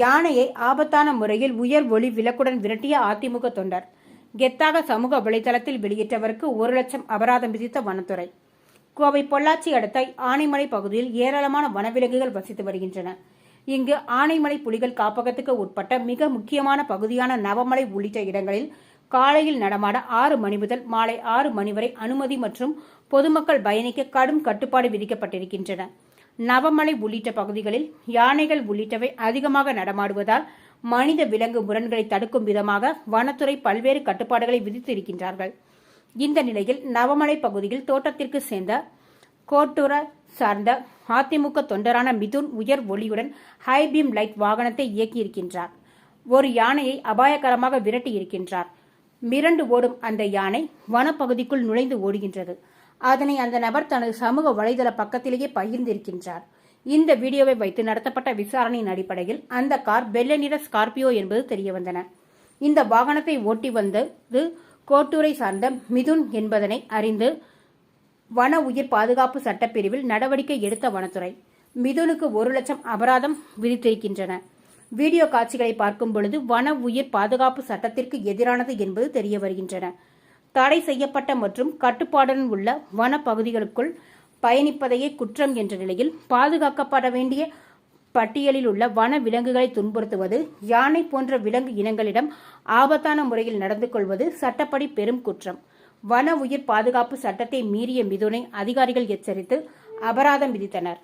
யானையை ஆபத்தான முறையில் உயர் ஒளி விளக்குடன் விரட்டிய அதிமுக தொண்டர். கெத்தாக சமூக வலைதளத்தில் வெளியிட்டவருக்கு ஒரு லட்சம் அபராதம் விதித்த வனத்துறை. கோவை பொள்ளாச்சி அடுத்த ஆனைமலை பகுதியில் ஏராளமான வனவிலங்குகள் வசித்து வருகின்றன. இங்கு ஆனைமலை புலிகள் காப்பகத்துக்கு உட்பட்ட மிக முக்கியமான பகுதியான நவமலை உள்ளிட்ட இடங்களில் காலையில் நடமாட ஆறு மணி முதல் மாலை ஆறு மணி வரை அனுமதி மற்றும் பொதுமக்கள் பயணிக்க கடும் கட்டுப்பாடு விதிக்கப்பட்டிருக்கின்றன. நவமலை உள்ளிட்ட பகுதிகளில் யானைகள் உள்ளிட்டவை அதிகமாக நடமாடுவதால் மனித விலங்கு முரண்களை தடுக்கும் விதமாக வனத்துறை பல்வேறு கட்டுப்பாடுகளை விதித்து இருக்கின்றார்கள் இந்த நிலையில் நவமலை பகுதியில் தோட்டத்திற்கு சேர்ந்த கோட்டூர சார்ந்த அதிமுக தொண்டரான மிதுன் உயர் ஒளியுடன் ஹைபீம் லைட் வாகனத்தை இயக்கியிருக்கின்றார். ஒரு யானையை அபாயகரமாக விரட்டி இருக்கின்றார் மிரண்டு ஓடும் அந்த யானை வனப்பகுதிக்குள் நுழைந்து ஓடுகின்றது. அதனை அந்த நபர் தனது சமூக வலைதள பக்கத்திலேயே பகிர்ந்திருக்கின்றார். இந்த வீடியோவை வைத்து நடத்தப்பட்ட விசாரணையின் அடிப்படையில் அந்த கார் வெள்ளை நிற ஸ்கார்பியோ என்பது தெரியவந்தன. இந்த வாகனத்தை ஓட்டி வந்தது கோட்டூரை சார்ந்த மிதுன் என்பதனை அறிந்து வன உயிர் பாதுகாப்பு சட்டப்பிரிவில் நடவடிக்கை எடுத்த வனத்துறை. மிதுனுக்கு ஒரு லட்சம் அபராதம் விதித்திருக்கின்றன. வீடியோ காட்சிகளை பார்க்கும் பொழுது வன உயிர் பாதுகாப்பு சட்டத்திற்கு எதிரானது என்பது தெரிய வருகின்றன தடை செய்யப்பட்ட மற்றும் கட்டுப்பாடுடன் உள்ள வன பகுதிகளுக்குள் பயணிப்பதையே குற்றம் என்ற நிலையில் பாதுகாக்கப்பட வேண்டிய பட்டியலில் உள்ள வன விலங்குகளை துன்புறுத்துவது யானை போன்ற விலங்கு இனங்களிடம் ஆபத்தான முறையில் நடந்து கொள்வது சட்டப்படி பெரும் குற்றம். வன உயிர் பாதுகாப்பு சட்டத்தை மீறிய மிதுனை அதிகாரிகள் எச்சரித்து அபராதம் விதித்தனர்.